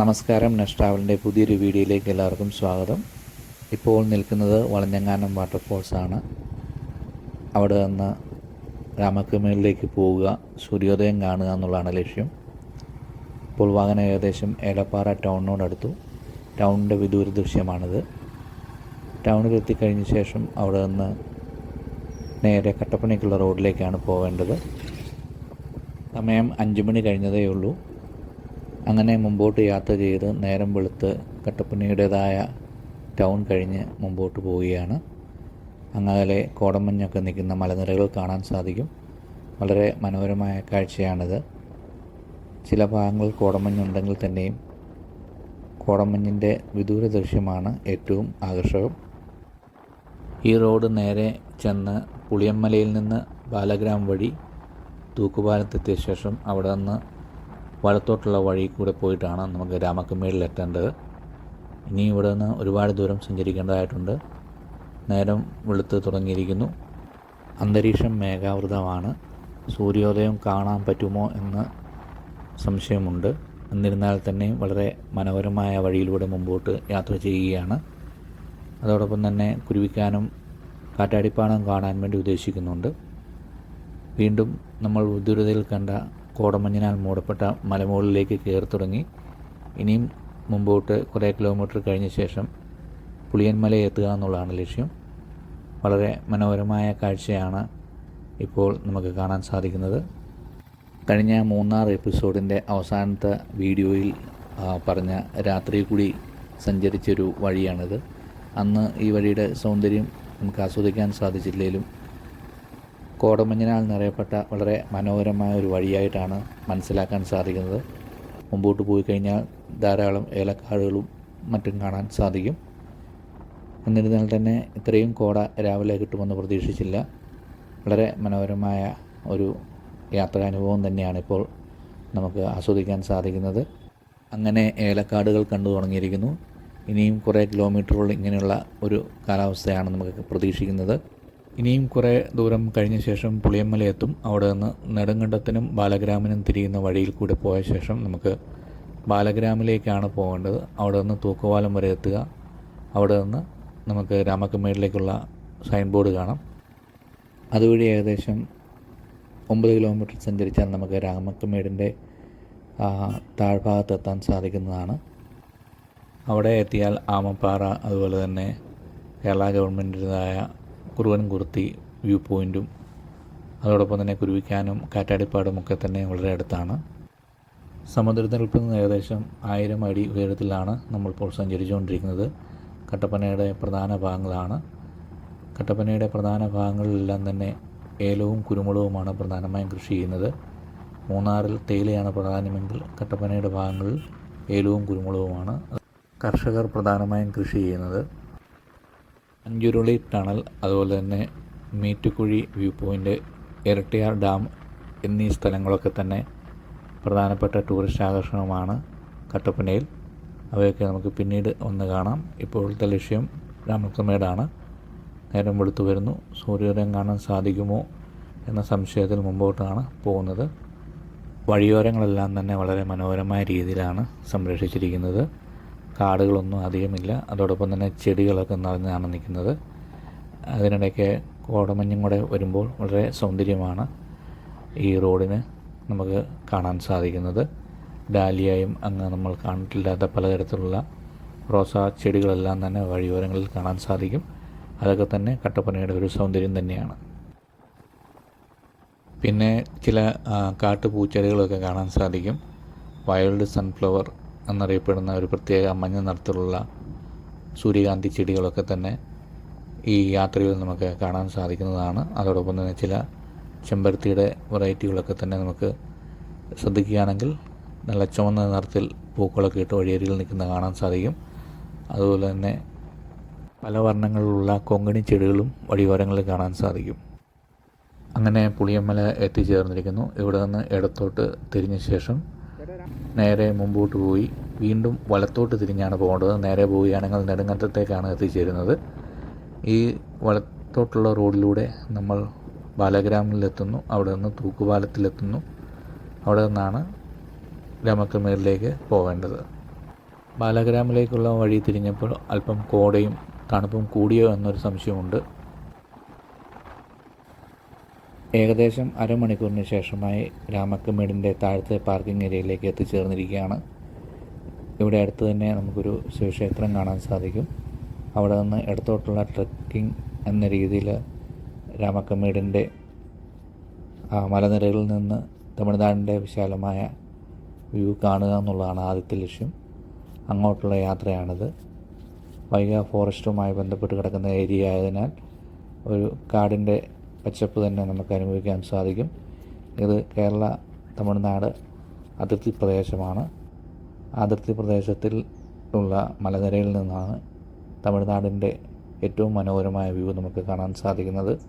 നമസ്കാരം നെക്സ്റ്റ് പുതിയൊരു വീഡിയോയിലേക്ക് എല്ലാവർക്കും സ്വാഗതം. ഇപ്പോൾ നിൽക്കുന്നത് വളഞ്ഞങ്ങാനം വാട്ടർഫോൾസ് ആണ്. അവിടെ നിന്ന് രാമക്കുമേലിലേക്ക് പോവുക സൂര്യോദയം കാണുക എന്നുള്ളതാണ് ലക്ഷ്യം. ഇപ്പോൾ വാഹനം ഏകദേശം ഏലപ്പാറ ടൗണിനോടടുത്തു. ടൗണിന്റെ വിദൂര ദൃശ്യമാണിത് ടൗണിൽ എത്തിക്കഴിഞ്ഞ ശേഷം അവിടെ നിന്ന് നേരെ കട്ടപ്പനയ്ക്കുള്ള റോഡിലേക്കാണ് പോവേണ്ടത്. സമയം അഞ്ച് മണി കഴിഞ്ഞതേ ഉള്ളൂ. അങ്ങനെ മുമ്പോട്ട് യാത്ര ചെയ്ത് നേരം വെളുത്ത് കട്ടപ്പനയുടേതായ ടൗൺ കഴിഞ്ഞ് മുമ്പോട്ട് പോവുകയാണ്. അങ്ങാലെ കോടമഞ്ഞൊക്കെ നിൽക്കുന്ന മലനിരകൾ കാണാൻ സാധിക്കും. വളരെ മനോഹരമായ കാഴ്ചയാണിത്. ചില ഭാഗങ്ങളിൽ കോടമഞ്ഞുണ്ടെങ്കിൽ തന്നെയും കോടമഞ്ഞിന്റെ വിദൂര ദൃശ്യമാണ് ഏറ്റവും ആകർഷകം. ഈ റോഡ് നേരെ ചെന്ന് പുളിയമ്മലയിൽ നിന്ന് ബാലഗ്രാം വഴി തൂക്കുപാലത്തെത്തിയ ശേഷം അവിടെ നിന്ന് വലത്തോട്ടുള്ള വഴി കൂടെ പോയിട്ടാണ് നമുക്ക് രാമക്കമ്മേളിൽ എത്തേണ്ടത്. ഇനി ഇവിടെ നിന്ന് ഒരുപാട് ദൂരം സഞ്ചരിക്കേണ്ടതായിട്ടുണ്ട്. നേരം വെളുത്ത് തുടങ്ങിയിരിക്കുന്നു. അന്തരീക്ഷം മേഘാവൃതമാണ്. സൂര്യോദയം കാണാൻ പറ്റുമോ എന്ന് സംശയമുണ്ട്. എന്നിരുന്നാൽ തന്നെ വളരെ മനോഹരമായ വഴിയിലൂടെ മുമ്പോട്ട് യാത്ര ചെയ്യുകയാണ്. അതോടൊപ്പം തന്നെ കുരുവിക്കാനും കാറ്റാടിപ്പാടം കാണാൻ വേണ്ടി ഉദ്ദേശിക്കുന്നുണ്ട്. വീണ്ടും നമ്മൾ ദുരിതയിൽ കണ്ട കോടമഞ്ഞിനാൽ മൂടപ്പെട്ട മലമുകളിലേക്ക് കയറി തുടങ്ങി. ഇനിയും മുമ്പോട്ട് കുറേ കിലോമീറ്റർ കഴിഞ്ഞ ശേഷം പുളിയന്മല എത്തുക എന്നുള്ളതാണ് ലക്ഷ്യം. വളരെ മനോഹരമായ കാഴ്ചയാണ് ഇപ്പോൾ നമുക്ക് കാണാൻ സാധിക്കുന്നത്. കഴിഞ്ഞ മൂന്നാർ എപ്പിസോഡിന്റെ അവസാനത്തെ വീഡിയോയിൽ പറഞ്ഞ രാത്രി കൂടി സഞ്ചരിച്ചൊരു വഴിയാണിത്. അന്ന് ഈ വഴിയുടെ സൗന്ദര്യം നമുക്ക് ആസ്വദിക്കാൻ സാധിച്ചില്ലെങ്കിലും കോടമഞ്ഞിനാൽ നിറയപ്പെട്ട വളരെ മനോഹരമായ ഒരു വഴിയായിട്ടാണ് മനസ്സിലാക്കാൻ സാധിക്കുന്നത്. മുമ്പോട്ട് പോയി കഴിഞ്ഞാൽ ധാരാളം ഏലക്കാടുകളും മറ്റും കാണാൻ സാധിക്കും. എന്നിരുന്നാൽ തന്നെ ഇത്രയും കോട രാവിലെ കിട്ടുമെന്ന് പ്രതീക്ഷിച്ചില്ല. വളരെ മനോഹരമായ ഒരു യാത്രാനുഭവം തന്നെയാണ് ഇപ്പോൾ നമുക്ക് ആസ്വദിക്കാൻ സാധിക്കുന്നത്. അങ്ങനെ ഏലക്കാടുകൾ കണ്ടു തുടങ്ങിയിരിക്കുന്നു. ഇനിയും കുറേ കിലോമീറ്ററുകൾ ഇങ്ങനെയുള്ള ഒരു കാലാവസ്ഥയാണ് നമുക്ക് പ്രതീക്ഷിക്കുന്നത്. ഇനിയും കുറേ ദൂരം കഴിഞ്ഞ ശേഷം പുളിയമ്മല എത്തും അവിടെ നിന്ന് നെടുങ്കണ്ടത്തിനും ബാലഗ്രാമിനും തിരിയുന്ന വഴിയിൽ കൂടെ പോയ ശേഷം നമുക്ക് ബാലഗ്രാമിലേക്കാണ് പോകേണ്ടത്. അവിടെ നിന്ന് തൂക്കുപാലം വരെ എത്തുക. അവിടെ നിന്ന് നമുക്ക് രാമക്കമ്മേടിലേക്കുള്ള സൈൻ ബോർഡ് കാണാം. അതുവഴി ഏകദേശം ഒമ്പത് കിലോമീറ്റർ സഞ്ചരിച്ചാൽ നമുക്ക് രാമക്കമ്മേടിന്റെ താഴ്ഭാഗത്ത് എത്താൻ സാധിക്കുന്നതാണ്. അവിടെ എത്തിയാൽ ആമപ്പാറ അതുപോലെ തന്നെ കേരള ഗവൺമെന്റിന്റെതായ കുറുവൻകുറുത്തി വ്യൂ പോയിന്റും അതോടൊപ്പം തന്നെ കുരുവിക്കാനും കാറ്റാടിപ്പാടും ഒക്കെ തന്നെ വളരെ അടുത്താണ്. സമുദ്രനിരപ്പിൽ നിന്ന് ഏകദേശം ആയിരം അടി ഉയരത്തിലാണ് നമ്മളിപ്പോൾ സഞ്ചരിച്ചുകൊണ്ടിരിക്കുന്നത്. കട്ടപ്പനയുടെ പ്രധാന ഭാഗങ്ങളാണ്. കട്ടപ്പനയുടെ പ്രധാന ഭാഗങ്ങളിലെല്ലാം തന്നെ ഏലവും കുരുമുളകുമാണ് പ്രധാനമായും കൃഷി ചെയ്യുന്നത്. മൂന്നാറിൽ തേയിലയാണ് പ്രധാനമെങ്കിൽ കട്ടപ്പനയുടെ ഭാഗങ്ങളിൽ ഏലവും കുരുമുളകുമാണ് കർഷകർ പ്രധാനമായും കൃഷി ചെയ്യുന്നത്. അഞ്ചുരുളി ടണൽ അതുപോലെ തന്നെ Meettukuzhi view point Irattayar dam എന്നീ സ്ഥലങ്ങളൊക്കെ തന്നെ പ്രധാനപ്പെട്ട ടൂറിസ്റ്റ് ആകർഷണമാണ് കട്ടപ്പനയിൽ. അവയൊക്കെ നമുക്ക് പിന്നീട് ഒന്ന് കാണാം. ഇപ്പോഴത്തെ ലക്ഷ്യം രാമക്കമേടാണ് നേരം വെളുത്തു വരുന്നു. സൂര്യോദയം കാണാൻ സാധിക്കുമോ എന്ന സംശയത്തിൽ മുമ്പോട്ടാണ് പോകുന്നത്. വഴിയോരങ്ങളെല്ലാം തന്നെ വളരെ മനോഹരമായ രീതിയിലാണ് സംരക്ഷിച്ചിരിക്കുന്നത്. കാടുകളൊന്നും അധികമില്ല. അതോടൊപ്പം തന്നെ ചെടികളൊക്കെ നിറഞ്ഞാണ് നിൽക്കുന്നത്. അതിനിടയ്ക്ക് കോടമഞ്ഞും കൂടെ വരുമ്പോൾ വളരെ സൗന്ദര്യമാണ് ഈ റോഡിന് നമുക്ക് കാണാൻ സാധിക്കുന്നത്. ഡാലിയായും അങ്ങ് നമ്മൾ കണ്ടിട്ടില്ലാത്ത പലതരത്തിലുള്ള റോസാ ചെടികളെല്ലാം തന്നെ വഴിയോരങ്ങളിൽ കാണാൻ സാധിക്കും. അതൊക്കെ തന്നെ കട്ടപ്പനയുടെ ഒരു സൗന്ദര്യം തന്നെയാണ്. പിന്നെ ചില കാട്ടുപൂച്ചെടികളൊക്കെ കാണാൻ സാധിക്കും. വൈൽഡ് സൺഫ്ലവർ എന്നറിയപ്പെടുന്ന ഒരു പ്രത്യേക മഞ്ഞ നിറത്തിലുള്ള സൂര്യകാന്തി ചെടികളൊക്കെ തന്നെ ഈ യാത്രയിൽ നമുക്ക് കാണാൻ സാധിക്കുന്നതാണ്. അതോടൊപ്പം തന്നെ ചില ചെമ്പരത്തിയുടെ വെറൈറ്റികളൊക്കെ തന്നെ നമുക്ക് ശ്രദ്ധിക്കുകയാണെങ്കിൽ നല്ല ചുവന്ന നിറത്തിൽ പൂക്കളൊക്കെ ഇട്ട് വഴിയരികിൽ നിൽക്കുന്ന കാണാൻ സാധിക്കും. അതുപോലെ തന്നെ പല വർണങ്ങളിലുള്ള കൊങ്കണി ചെടികളും വഴിയോരങ്ങളിൽ കാണാൻ സാധിക്കും. അങ്ങനെ പുളിയമ്മല എത്തിച്ചേർന്നിരിക്കുന്നു. ഇവിടെ നിന്ന് ഇടത്തോട്ട് തിരിഞ്ഞ ശേഷം നേരെ മുമ്പോട്ട് പോയി. വീണ്ടും വലത്തോട്ട് തിരിഞ്ഞാണ് പോകേണ്ടത്. നേരെ പോവുകയാണെങ്കിൽ നെടുങ്കണ്ടത്തേക്കാണ് എത്തിച്ചേരുന്നത്. ഈ വലത്തോട്ടുള്ള റോഡിലൂടെ നമ്മൾ ബാലഗ്രാമിലെത്തുന്നു. അവിടെ നിന്ന് തൂക്കുപാലത്തിലെത്തുന്നു. അവിടെ നിന്നാണ് രാമക്കമേറിലേക്ക് പോകേണ്ടത്. ബാലഗ്രാമിലേക്കുള്ള വഴി തിരിഞ്ഞപ്പോൾ അല്പം കോടയും തണുപ്പും കൂടിയോ എന്നൊരു സംശയമുണ്ട്. ഏകദേശം അരമണിക്കൂറിന് ശേഷമായി രാമക്കമേടിന്റെ താഴത്തെ പാർക്കിംഗ് ഏരിയയിലേക്ക് എത്തിച്ചേർന്നിരിക്കുകയാണ്. ഇവിടെ അടുത്ത് തന്നെ നമുക്കൊരു ശിവക്ഷേത്രം കാണാൻ സാധിക്കും. അവിടെ നിന്ന് ഇടത്തോട്ടുള്ള ട്രക്കിംഗ് എന്ന രീതിയിൽ രാമക്കമേടിന്റെ മലനിരകളിൽ നിന്ന് തമിഴ്നാടിന്റെ വിശാലമായ വ്യൂ കാണുക എന്നുള്ളതാണ് ആദ്യത്തെ ലക്ഷ്യം. അങ്ങോട്ടുള്ള യാത്രയാണിത്. വൈഗ ഫോറസ്റ്റുമായി ബന്ധപ്പെട്ട് കിടക്കുന്ന ഏരിയ ആയതിനാൽ ഒരു കാടിന്റെ പച്ചപ്പ് തന്നെ നമുക്ക് അനുഭവിക്കാൻ സാധിക്കും. ഇത് കേരള തമിഴ്നാട് അതിർത്തി പ്രദേശമാണ്. അതിർത്തി പ്രദേശത്തിൽ ഉള്ള മലനിരയിൽ നിന്നാണ് തമിഴ്നാടിന്റെ ഏറ്റവും മനോഹരമായ വ്യൂ നമുക്ക് കാണാൻ സാധിക്കുന്നത്.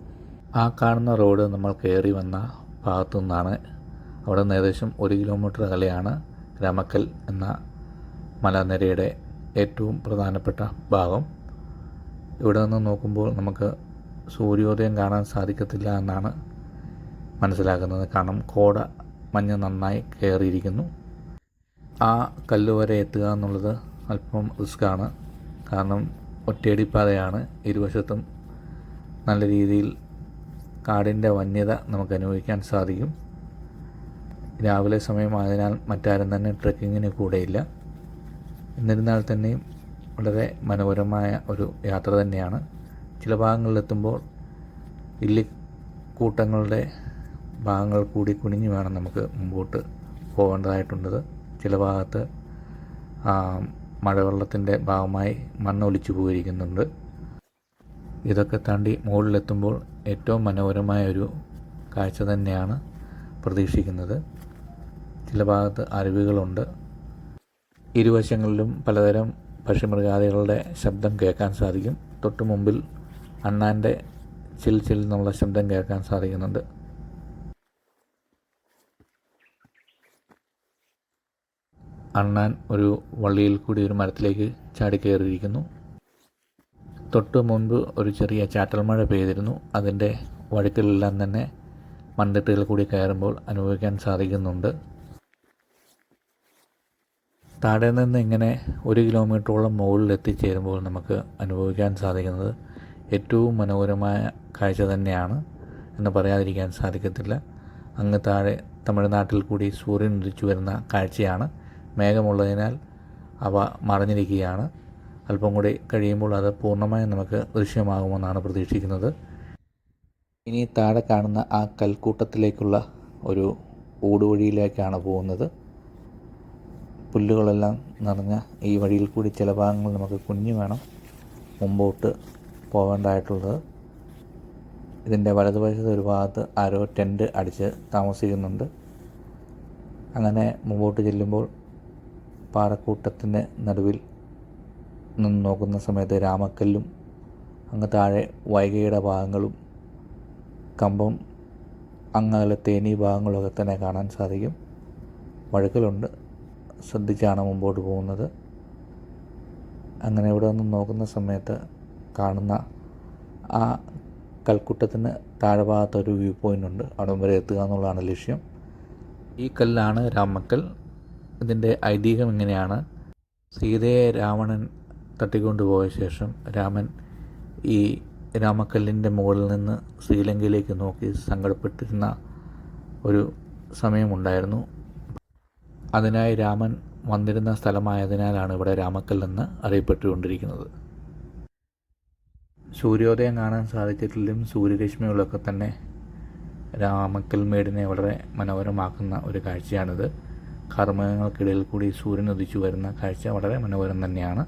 ആ കാണുന്ന റോഡ് നമ്മൾ കയറി വന്ന ഭാഗത്തു നിന്നാണ് അവിടെ നിന്ന് ഏകദേശം ഒരു കിലോമീറ്റർ അകലെയാണ് രാമക്കൽ എന്ന മലനിരയുടെ ഏറ്റവും പ്രധാനപ്പെട്ട ഭാഗം. ഇവിടെ നിന്ന് നോക്കുമ്പോൾ നമുക്ക് സൂര്യോദയം കാണാൻ സാധിക്കത്തില്ല എന്നാണ് മനസ്സിലാക്കുന്നത് കാരണം കോട മഞ്ഞ് നന്നായി കയറിയിരിക്കുന്നു. ആ കല്ല് വരെ എത്തുക എന്നുള്ളത് അല്പം റിസ്ക്കാണ്. കാരണം ഒറ്റയടിപ്പാതയാണ്. ഇരുവശത്തും നല്ല രീതിയിൽ കാടിന്റെ വന്യത നമുക്ക് അനുഭവിക്കാൻ സാധിക്കും. രാവിലെ സമയമായതിനാൽ മറ്റാരും തന്നെ ട്രെക്കിങ്ങിന് കൂടെയില്ല. എന്നിരുന്നാൽ തന്നെയും വളരെ മനോഹരമായ ഒരു യാത്ര തന്നെയാണ്. ചില ഭാഗങ്ങളിലെത്തുമ്പോൾ ഇല്ലിക്കൂട്ടങ്ങളുടെ ഭാഗങ്ങൾ കൂടി കുനിഞ്ഞു വേണം നമുക്ക് മുമ്പോട്ട് പോകേണ്ടതായിട്ടുണ്ട്. ചില ഭാഗത്ത് മഴവെള്ളത്തിന്റെ ഭാഗമായി മണ്ണൊലിച്ചു പോയിരിക്കുന്നുണ്ട്. ഇതൊക്കെ താണ്ടി മുകളിലെത്തുമ്പോൾ ഏറ്റവും മനോഹരമായ ഒരു കാഴ്ച തന്നെയാണ് പ്രതീക്ഷിക്കുന്നത്. ചില ഭാഗത്ത് അരുവികളുണ്ട്. ഇരുവശങ്ങളിലും പലതരം പക്ഷിമൃഗാദികളുടെ ശബ്ദം കേൾക്കാൻ സാധിക്കും. തൊട്ടു മുമ്പിൽ അണ്ണാന്റെ ചിൽ ചിൽ എന്നുള്ള ശബ്ദം കേൾക്കാൻ സാധിക്കുന്നുണ്ട്. അണ്ണാൻ ഒരു വള്ളിയിൽ കൂടി ഒരു മരത്തിലേക്ക് ചാടിക്കയറിയിരിക്കുന്നു. തൊട്ട് മുൻപ് ഒരു ചെറിയ ചാറ്റൽ മഴ പെയ്തിരുന്നു. അതിന്റെ വഴുക്കലെല്ലാം തന്നെ മൺതിട്ടുകൾ കൂടി കയറുമ്പോൾ അനുഭവിക്കാൻ സാധിക്കുന്നുണ്ട്. താഴെ നിന്ന് ഇങ്ങനെ ഒരു കിലോമീറ്ററോളം മുകളിൽ എത്തിച്ചേരുമ്പോൾ നമുക്ക് അനുഭവിക്കാൻ സാധിക്കുന്നത് ഏറ്റവും മനോഹരമായ കാഴ്ച തന്നെയാണ് എന്ന് പറയാതിരിക്കാൻ സാധിക്കത്തില്ല. അങ്ങ് താഴെ തമിഴ്നാട്ടിൽ കൂടി സൂര്യൻ ഉദിച്ചു വരുന്ന കാഴ്ചയാണ്. മേഘമുള്ളതിനാൽ അവ മറഞ്ഞിരിക്കുകയാണ്. അല്പം കൂടി കഴിയുമ്പോൾ അത് പൂർണമായും നമുക്ക് ദൃശ്യമാകുമെന്നാണ് പ്രതീക്ഷിക്കുന്നത്. ഇനി താഴെ കാണുന്ന ആ കൽക്കൂട്ടത്തിലേക്കുള്ള ഒരു ഊടുവഴിയിലേക്കാണ് പോകുന്നത്. പുല്ലുകളെല്ലാം നിറഞ്ഞ ഈ വഴിയിൽ കൂടി ചില ഭാഗങ്ങൾ നമുക്ക് കുഞ്ഞു വേണം. മുമ്പോട്ട് പോകേണ്ടതായിട്ടുള്ളത് ഇതിന്റെ വലതുവശത്ത് ഒരു ഭാഗത്ത് ആരോ ടെന്റ് അടിച്ച് താമസിക്കുന്നുണ്ട്. അങ്ങനെ മുമ്പോട്ട് ചെല്ലുമ്പോൾ പാറക്കൂട്ടത്തിന്റെ നടുവിൽ നിന്ന് നോക്കുന്ന സമയത്ത് രാമക്കല്ലും അങ്ങ് താഴെ വൈകയുടെ ഭാഗങ്ങളും കമ്പം അങ്ങകലെ തേനി ഭാഗങ്ങളൊക്കെ തന്നെ കാണാൻ സാധിക്കും. വഴുക്കലുണ്ട്. ശ്രദ്ധിച്ചാണ് മുമ്പോട്ട് പോകുന്നത്. അങ്ങനെ ഇവിടെ നിന്ന് നോക്കുന്ന സമയത്ത് കാണുന്ന ആ കൽക്കുട്ടത്തിന് താഴെ ഭാഗത്തൊരു വ്യൂ പോയിന്റ് ഉണ്ട്. അവിടെ വരെ എത്തുക എന്നുള്ളതാണ് ലക്ഷ്യം. ഈ കല്ലാണ് രാമക്കൽ. ഇതിന്റെ ഐതിഹ്യം ഇങ്ങനെയാണ്. സീതയെ രാവണൻ തട്ടിക്കൊണ്ടുപോയ ശേഷം രാമൻ ഈ രാമക്കല്ലിന്റെ മുകളിൽ നിന്ന് ശ്രീലങ്കയിലേക്ക് നോക്കി സങ്കടപ്പെട്ടിരുന്ന ഒരു സമയമുണ്ടായിരുന്നു. അതിനായി രാമൻ വന്നിരുന്ന സ്ഥലമായതിനാലാണ് ഇവിടെ രാമക്കൽ എന്ന് അറിയപ്പെട്ടുകൊണ്ടിരിക്കുന്നത്. സൂര്യോദയം കാണാൻ സാധിച്ചിട്ടില്ലെങ്കിലും സൂര്യരശ്മികളൊക്കെ തന്നെ രാമക്കൽ മേടിനെ വളരെ മനോഹരമാക്കുന്ന ഒരു കാഴ്ചയാണിത്. കർമ്മങ്ങൾക്കിടയിൽ കൂടി സൂര്യൻ ഉദിച്ചു വരുന്ന കാഴ്ച വളരെ മനോഹരം തന്നെയാണ്.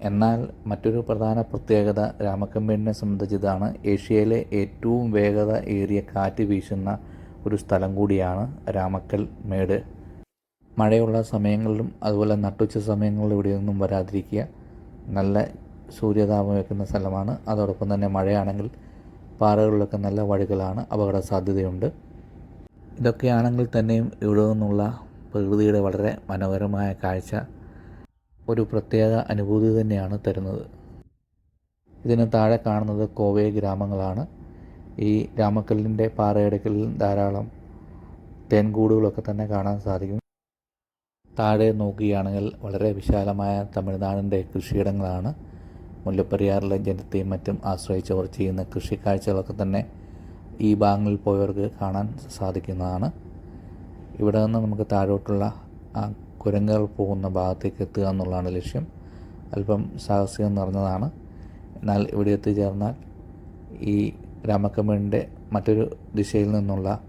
എന്നാൽ മറ്റൊരു പ്രധാന പ്രത്യേകത രാമക്കമ്പേടിനെ സംബന്ധിച്ചതാണ്. ഏഷ്യയിലെ ഏറ്റവും വേഗത ഏറിയ കാറ്റ് വീശുന്ന ഒരു സ്ഥലം കൂടിയാണ് രാമക്കൽ മേട്. മഴയുള്ള സമയങ്ങളിലും അതുപോലെ നട്ടുച്ച സമയങ്ങളിലും ഇവിടെയൊന്നും വരാതിരിക്കുക. നല്ല സൂര്യതാപം വെക്കുന്ന സ്ഥലമാണ്. അതോടൊപ്പം തന്നെ മഴയാണെങ്കിൽ പാറകളിലൊക്കെ നല്ല വഴികളാണ് അപകട സാധ്യതയുണ്ട് ഇതൊക്കെയാണെങ്കിൽ തന്നെയും ഇവിടെ നിന്നുള്ള പ്രകൃതിയുടെ വളരെ മനോഹരമായ കാഴ്ച ഒരു പ്രത്യേക അനുഭൂതി തന്നെയാണ് തരുന്നത്. ഇതിന് താഴെ കാണുന്നത് കോവയെ ഗ്രാമങ്ങളാണ്. ഈ രാമക്കല്ലിന്റെ പാറയിടക്കലിൽ ധാരാളം തേൻകൂടുകളൊക്കെ തന്നെ കാണാൻ സാധിക്കും. താഴെ നോക്കുകയാണെങ്കിൽ വളരെ വിശാലമായ തമിഴ്നാടിന്റെ കൃഷിയിടങ്ങളാണ്. മുല്ലപ്പെരിയാറിലെ ജനത്തെയും മറ്റും ആശ്രയിച്ചവർ ചെയ്യുന്ന കൃഷി കാഴ്ചകളൊക്കെ തന്നെ ഈ ഭാഗങ്ങളിൽ പോയവർക്ക് കാണാൻ സാധിക്കുന്നതാണ്. ഇവിടെ നിന്ന് നമുക്ക് താഴോട്ടുള്ള ആ കുരങ്ങുകൾ പോകുന്ന ഭാഗത്തേക്ക് എത്തുക എന്നുള്ളതാണ് ലക്ഷ്യം. അല്പം സാഹസികം നിറഞ്ഞതാണ്. എന്നാൽ ഇവിടെ എത്തിച്ചേർന്നാൽ ഈ രാമക്കമ്മയുടെ മറ്റൊരു ദിശയിൽ നിന്നുള്ള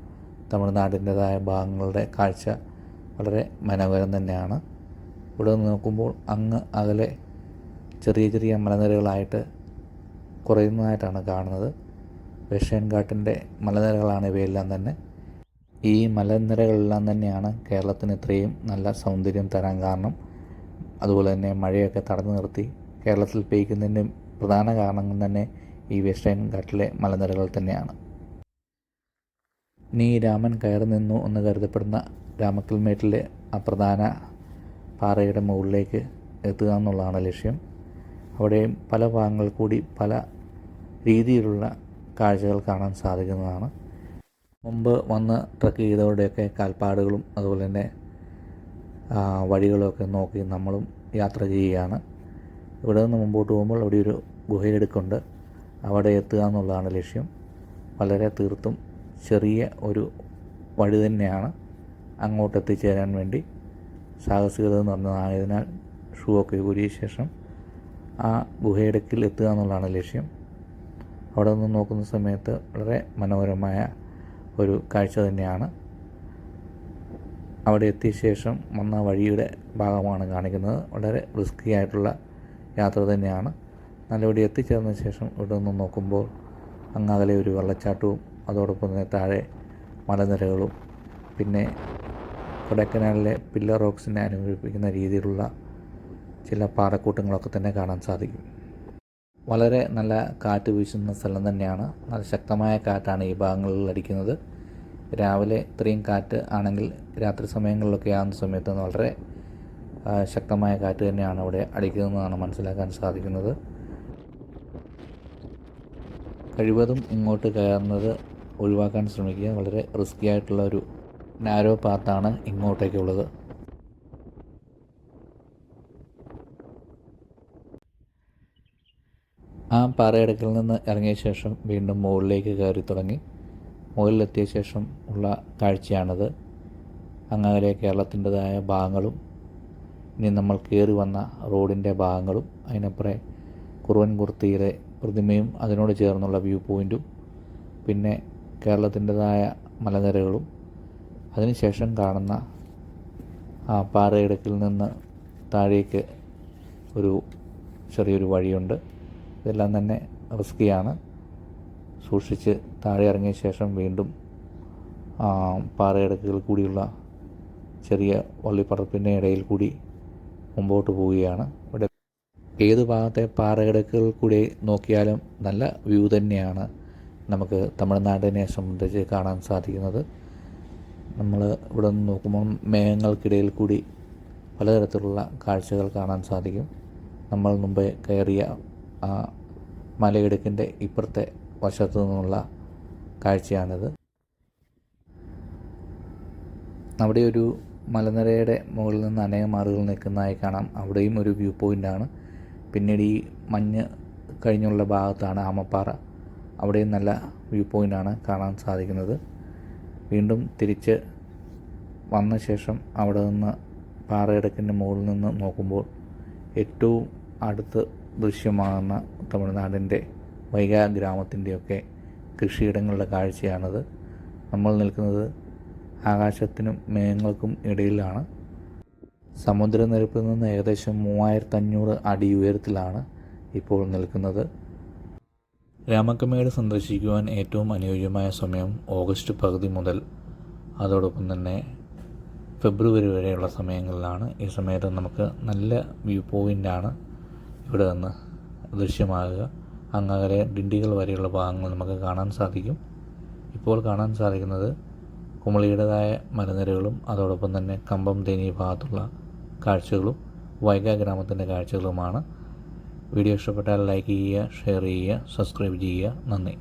തമിഴ്നാടിന്റെതായ ഭാഗങ്ങളുടെ കാഴ്ച വളരെ മനോഹരം തന്നെയാണ്. ഇവിടെ നോക്കുമ്പോൾ അങ്ങ് അകലെ ചെറിയ ചെറിയ മലനിരകളായിട്ട് കുറയുന്നതായിട്ടാണ് കാണുന്നത്. വെസ്റ്റേൺ ഘാട്ടിന്റെ മലനിരകളാണ് ഇവയെല്ലാം തന്നെ. ഈ മലനിരകളെല്ലാം തന്നെയാണ് കേരളത്തിന് ഇത്രയും നല്ല സൗന്ദര്യം തരാൻ കാരണം. അതുപോലെ തന്നെ മഴയൊക്കെ തടഞ്ഞു നിർത്തി കേരളത്തിൽ പെയ്യുന്നതിന്റെ പ്രധാന കാരണങ്ങൾ തന്നെ ഈ വെസ്റ്റേൺ ഘാട്ടിലെ മലനിരകൾ തന്നെയാണ്. ഇനി രാമൻ കയറി നിന്നു എന്ന് കരുതപ്പെടുന്ന രാമക്കൽമേട്ടിലെ ആ പ്രധാന പാറയുടെ മുകളിലേക്ക് എത്തുക എന്നുള്ളതാണ് ലക്ഷ്യം. അവിടെയും പല ഭാഗങ്ങൾ കൂടി പല രീതിയിലുള്ള കാഴ്ചകൾ കാണാൻ സാധിക്കുന്നതാണ്. മുമ്പ് വന്ന് ട്രക്ക് ചെയ്തവരുടെയൊക്കെ കാൽപ്പാടുകളും അതുപോലെ തന്നെ വഴികളൊക്കെ നോക്കി നമ്മളും യാത്ര ചെയ്യുകയാണ്. ഇവിടെ നിന്ന് മുമ്പോട്ട് പോകുമ്പോൾ അവിടെ ഒരു ഗുഹയെടുക്കുണ്ട് അവിടെ എത്തുക എന്നുള്ളതാണ് ലക്ഷ്യം. വളരെ തീർത്തും ചെറിയ ഒരു വഴി തന്നെയാണ് അങ്ങോട്ട് എത്തിച്ചേരാൻ വേണ്ടി സാഹസികത എന്ന് പറഞ്ഞതായതിനാൽ ഷൂ ഒക്കെ ഊരിയ ശേഷം ആ ഗുഹയിടക്കിൽ എത്തുക എന്നുള്ളതാണ് ലക്ഷ്യം. അവിടെ നിന്ന് നോക്കുന്ന സമയത്ത് വളരെ മനോഹരമായ ഒരു കാഴ്ച തന്നെയാണ്. അവിടെ എത്തിയ ശേഷം വന്ന വഴിയുടെ ഭാഗമാണ് കാണിക്കുന്നത്. വളരെ റിസ്കി ആയിട്ടുള്ള യാത്ര തന്നെയാണ്. നല്ല ഇവിടെ എത്തിച്ചേർന്ന ശേഷം ഇവിടെ നിന്ന് നോക്കുമ്പോൾ അങ്ങാകലെ ഒരു വെള്ളച്ചാട്ടവും അതോടൊപ്പം തന്നെ താഴെ മലനിരകളും പിന്നെ കൊടക്കനാലിലെ പില്ലർ റോക്സിനെ അനുഭവിപ്പിക്കുന്ന രീതിയിലുള്ള ചില പാറക്കൂട്ടങ്ങളൊക്കെ തന്നെ കാണാൻ സാധിക്കും. വളരെ നല്ല കാറ്റ് വീശുന്ന സ്ഥലം തന്നെയാണ്. നല്ല ശക്തമായ കാറ്റാണ് ഈ ഭാഗങ്ങളിൽ അടിക്കുന്നത്. രാവിലെ ഇത്രയും കാറ്റ് ആണെങ്കിൽ രാത്രി സമയങ്ങളിലൊക്കെ ആകുന്ന സമയത്ത് വളരെ ശക്തമായ കാറ്റ് തന്നെയാണ് അവിടെ അടിക്കുന്നതെന്നാണ് മനസ്സിലാക്കാൻ സാധിക്കുന്നത്. കഴിവതും ഇങ്ങോട്ട് കയറുന്നത് ഒഴിവാക്കാൻ ശ്രമിക്കുക. വളരെ റിസ്കി ആയിട്ടുള്ള ഒരു നാരോ പാത്താണ് ഇങ്ങോട്ടേക്കുള്ളത്. ആ പാറയടുക്കിൽ നിന്ന് ഇറങ്ങിയ ശേഷം വീണ്ടും മുകളിലേക്ക് കയറി തുടങ്ങി. മുകളിലെത്തിയ ശേഷം ഉള്ള കാഴ്ചയാണത്. അങ്ങനെ കേരളത്തിന്റെതായ ഭാഗങ്ങളും ഇനി നമ്മൾ കയറി വന്ന റോഡിന്റെ ഭാഗങ്ങളും അതിനപ്പുറേ കുറുവൻകുർത്തിയിലെ പ്രതിമയും അതിനോട് ചേർന്നുള്ള വ്യൂ പോയിന്റും പിന്നെ കേരളത്തിന്റെതായ മലനിരകളും അതിനുശേഷം കാണുന്ന ആ പാറയിടക്കിൽ നിന്ന് താഴേക്ക് ഒരു ചെറിയൊരു വഴിയുണ്ട്. ഇതെല്ലാം തന്നെ റിസ്ക്കിയാണ് സൂക്ഷിച്ച് താഴെ ഇറങ്ങിയ ശേഷം വീണ്ടും പാറയിടക്കുകൾ കൂടിയുള്ള ചെറിയ വള്ളിപ്പടർപ്പിന്റെ ഇടയിൽ കൂടി മുമ്പോട്ട് പോവുകയാണ്. ഇവിടെ ഏത് ഭാഗത്തെ പാറയിടക്കുകൾ കൂടി നോക്കിയാലും നല്ല വ്യൂ തന്നെയാണ് നമുക്ക് തമിഴ്നാടിനെ സംബന്ധിച്ച് കാണാൻ സാധിക്കുന്നത്. നമ്മൾ ഇവിടെ നിന്ന് നോക്കുമ്പോൾ മേഘങ്ങൾക്കിടയിൽ കൂടി പലതരത്തിലുള്ള കാഴ്ചകൾ കാണാൻ സാധിക്കും. നമ്മൾ മുമ്പേ കയറിയ ആ മലയിടുക്കിന്റെ ഇപ്പുറത്തെ വശത്തു നിന്നുള്ള കാഴ്ചയാണിത്. അവിടെ ഒരു മലനിരയുടെ മുകളിൽ നിന്ന് അനേകം മാറുകൾ നിൽക്കുന്നതായി കാണാം. അവിടെയും ഒരു വ്യൂ പോയിന്റാണ് പിന്നീട് ഈ മഞ്ഞ് കഴിഞ്ഞുള്ള ഭാഗത്താണ് ആമപ്പാറ. അവിടെയും നല്ല വ്യൂ പോയിന്റാണ് കാണാൻ സാധിക്കുന്നത്. വീണ്ടും തിരിച്ച് വന്ന ശേഷം അവിടെ നിന്ന് പാറയിടക്കിന്റെ മുകളിൽ നിന്ന് നോക്കുമ്പോൾ ഏറ്റവും അടുത്ത് ദൃശ്യമാകുന്ന തമിഴ്നാടിന്റെ വൈഗ ഗ്രാമത്തിന്റെയൊക്കെ കൃഷിയിടങ്ങളുടെ കാഴ്ചയാണത്. നമ്മൾ നിൽക്കുന്നത് ആകാശത്തിനും മേഘങ്ങൾക്കും ഇടയിലാണ്. സമുദ്രനിരപ്പിൽ നിന്ന് ഏകദേശം മൂവായിരത്തഞ്ഞൂറ് അടി ഉയരത്തിലാണ് ഇപ്പോൾ നിൽക്കുന്നത്. രാമക്കമേട് സന്ദർശിക്കുവാൻ ഏറ്റവും അനുയോജ്യമായ സമയം ഓഗസ്റ്റ് പകുതി മുതൽ. അതോടൊപ്പം തന്നെ ഫെബ്രുവരി വരെയുള്ള സമയങ്ങളിലാണ്. ഈ സമയത്ത് നമുക്ക് നല്ല വ്യൂ പോയിന്റാണ്. ഇവിടെ നിന്ന് ദൃശ്യമാകുക. അങ്ങകലെ ഡിണ്ടികൾ വരെയുള്ള ഭാഗങ്ങൾ നമുക്ക് കാണാൻ സാധിക്കും. ഇപ്പോൾ കാണാൻ സാധിക്കുന്നത് കുമളിയുടേതായ മലനിരകളും അതോടൊപ്പം തന്നെ കമ്പം തേനി ഭാഗത്തുള്ള കാഴ്ചകളും വൈഗ ഗ്രാമത്തിന്റെ കാഴ്ചകളുമാണ്. വീഡിയോ ഇഷ്ടപ്പെട്ടാൽ ലൈക്ക് ചെയ്യുക ഷെയർ ചെയ്യുക സബ്സ്ക്രൈബ് ചെയ്യുക. നന്ദി.